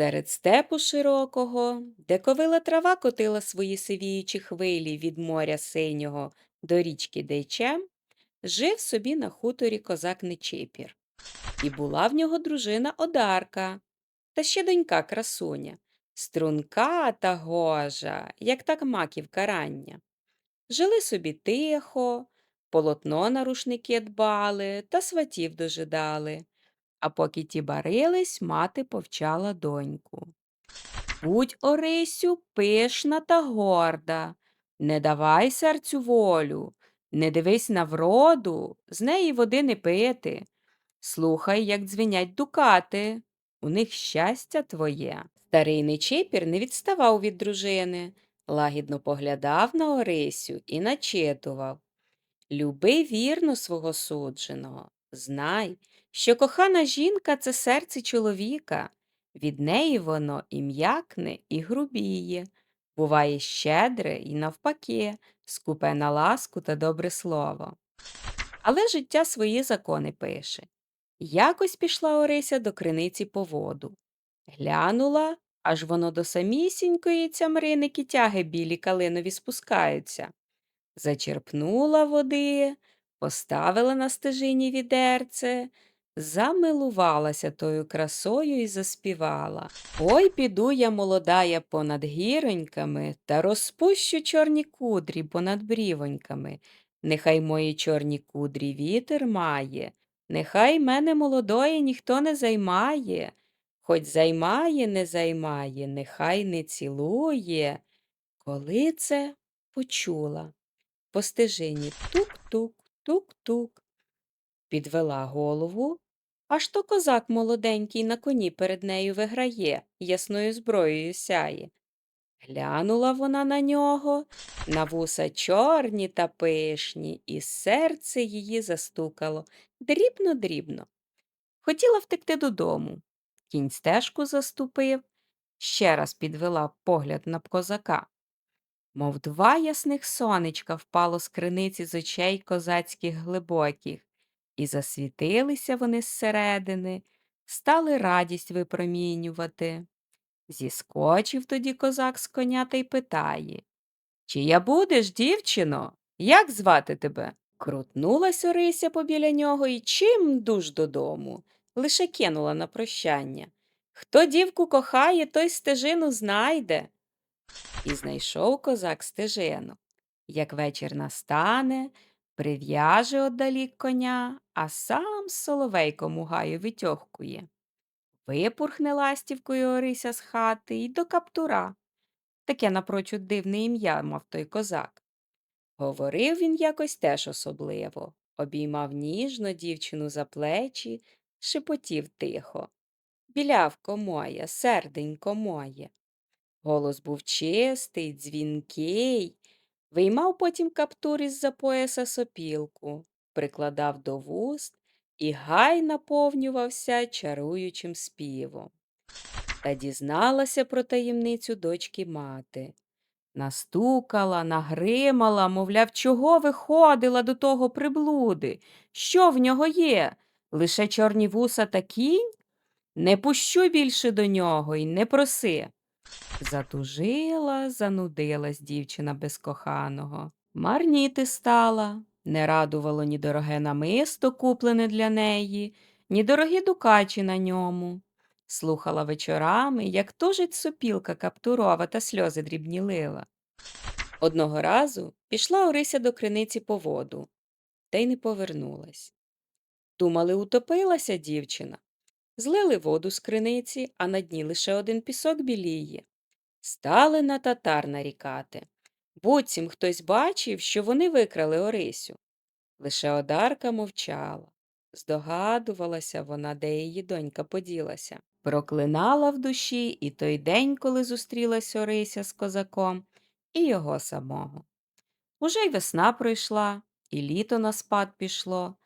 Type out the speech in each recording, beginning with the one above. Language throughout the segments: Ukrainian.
Серед степу широкого, де ковила трава котила свої сивіючі хвилі від моря синього до річки Дейчем, жив собі на хуторі козак Нечипір. І була в нього дружина Одарка, та ще донька красуня, струнка та гожа, як так маківка рання. Жили собі тихо, полотно на рушники дбали та сватів дожидали. А поки ті барились, мати повчала доньку. Будь, Орисю, пишна та горда, не давай серцю волю, не дивись на вроду, з неї води не пити. Слухай, як дзвенять дукати, у них щастя твоє. Старий Нечипір не відставав від дружини, лагідно поглядав на Орисю і начитував. Люби вірно свого судженого, знай, що кохана жінка це серце чоловіка, від неї воно і м'якне, і грубіє, буває щедре і навпаки, скупе на ласку та добре слово. Але життя свої закони пише. Якось пішла Орися до криниці по воду. Глянула, аж воно до самісінької цямриники тяги білі калинові спускаються. Зачерпнула води, поставила на стежині відерце, замилувалася тою красою і заспівала. Ой, піду я молодая понад гіроньками та розпущу чорні кудрі понад брівоньками. Нехай мої чорні кудрі вітер має, нехай мене молодої ніхто не займає, хоч займає, не займає, нехай не цілує. Коли це почула? по стежині тук-тук, тук-тук. Підвела голову, аж то козак молоденький на коні перед нею виграє, ясною зброєю сяє. Глянула вона на нього, на вуса чорні та пишні, і серце її застукало дрібно-дрібно. Хотіла втекти додому. Кінь стежку заступив, ще раз підвела погляд на козака. Мов два ясних сонечка впало з криниці з очей козацьких глибоких, і засвітилися вони зсередини, стали радість випромінювати. Зіскочив тоді козак з коня та й питає Чия будеш, дівчино? Як звати тебе? Крутнулась Орися побіля нього і чим дуж додому, лише кинула на прощання. Хто дівку кохає, той стежину знайде. І знайшов козак стежину. Як вечір настане, прив'яже оддалік коня, а сам соловейком у гаю витьохкує. Випурхне ластівкою Орися з хати й до каптура. Таке напрочуд дивне ім'я мав той козак. Говорив він якось теж особливо, обіймав ніжно дівчину за плечі, шепотів тихо. Білявко моя, серденько моє. Голос був чистий, дзвінкий, виймав потім каптур із за пояса сопілку, прикладав до вуст і гай наповнювався чаруючим співом. Та дізналася про таємницю дочки мати. Настукала, нагримала, мовляв, чого виходила до того приблуди? Що в нього є? Лише чорні вуса та кінь? Не пущу більше до нього й не проси. Затужила, занудилась дівчина без коханого. Марніти стала, не радувало ні дороге намисто, куплене для неї, ні дорогі дукачі на ньому. Слухала вечорами, як тужить сопілка каптурова та сльози дрібні лила. Одного разу пішла Орися до криниці по воду, та й не повернулась. Думали, утопилася дівчина. Злили воду з криниці, а на дні лише один пісок біліє. Стали на татар нарікати. Буцім хтось бачив, що вони викрали Орисю. Лише Одарка мовчала. Здогадувалася вона, де її донька поділася. Проклинала в душі і той день, коли зустрілась Орися з козаком, і його самого. Уже й весна пройшла, і літо на спад пішло,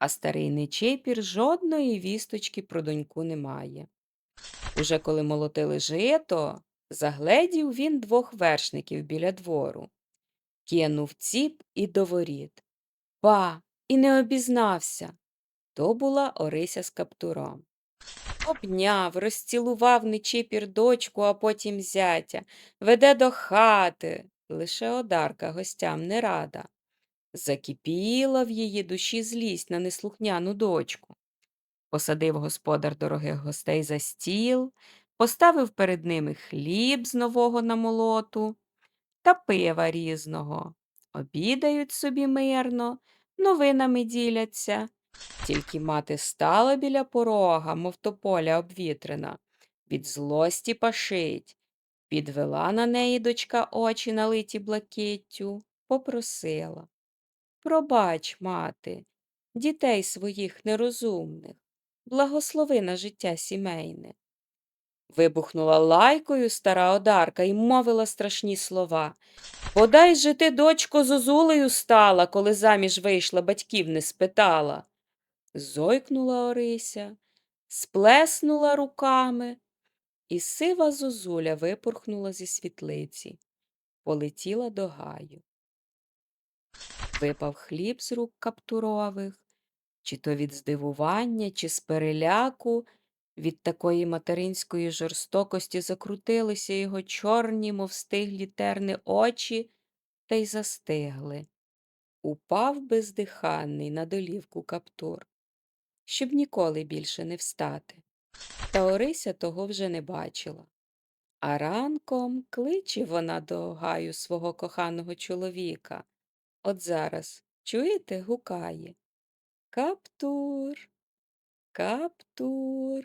а старий Нечепір жодної вісточки про доньку не має. Уже коли молотили жито, загледів він двох вершників біля двору. Кинув ціп і до воріт. Ба, і не обізнався. То була Орися з каптуром. Обняв, розцілував Нечипір дочку, а потім зятя, веде до хати. Лише одарка гостям не рада. Закипіла в її душі злість на неслухняну дочку. Посадив господар дорогих гостей за стіл, поставив перед ними хліб з нового намолоту та пива різного. Обідають собі мирно, новинами діляться. Тільки мати стала біля порога, мов тополя обвітрена, від злості пашить. Підвела на неї дочка очі, налиті блакиттю, попросила. Пробач, мати, дітей своїх нерозумних, благослови на життя сімейне. Вибухнула лайкою стара одарка і мовила страшні слова. Подай же ти, дочко, зозулею стала, коли заміж вийшла, батьків не спитала. Зойкнула Орися, сплеснула руками, і сива зозуля випорхнула зі світлиці, полетіла до гаю. Випав хліб з рук каптурових, чи то від здивування, чи з переляку, від такої материнської жорстокості закрутилися його чорні, мов стиглі терни очі, та й застигли. Упав бездиханний на долівку каптур, щоб ніколи більше не встати. Та Орися того вже не бачила. А ранком кличе вона до гаю свого коханого чоловіка. От зараз, чуєте, гукає. Каптур, каптур.